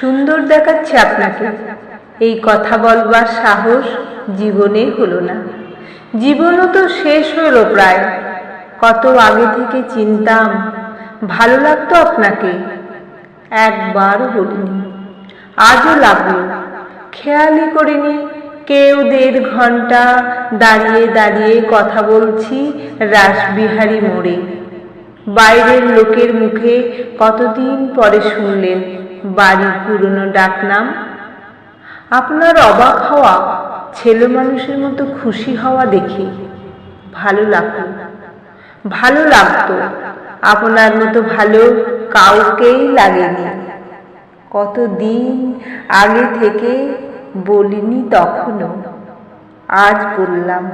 সুন্দর দেখাচ্ছে আপনাকে। এই কথা বলবার সাহস জীবনে হলো না। জীবনও তো শেষ হলো প্রায়। কত আগে থেকে চিনতাম, ভালো লাগতো আপনাকে। একবার বলিনি, আজও লাগল। খেয়ালই করিনি, কেউ দেড় ঘণ্টা দাঁড়িয়ে দাঁড়িয়ে কথা বলছি রাসবিহারী মোড়ে। বাইরের লোকের মুখে কতদিন পরে শুনলেন বাড়ির পুরনো ডাকনাম। আপনার অবাক হওয়া ছেলে মানুষের মতো খুশি হওয়া দেখে ভালো লাগতো। ভালো লাগতো। আপনার মতো ভালো কাউকেই লাগেনি। কতদিন আগে থেকে বলিনি তখনও। আজ বললাম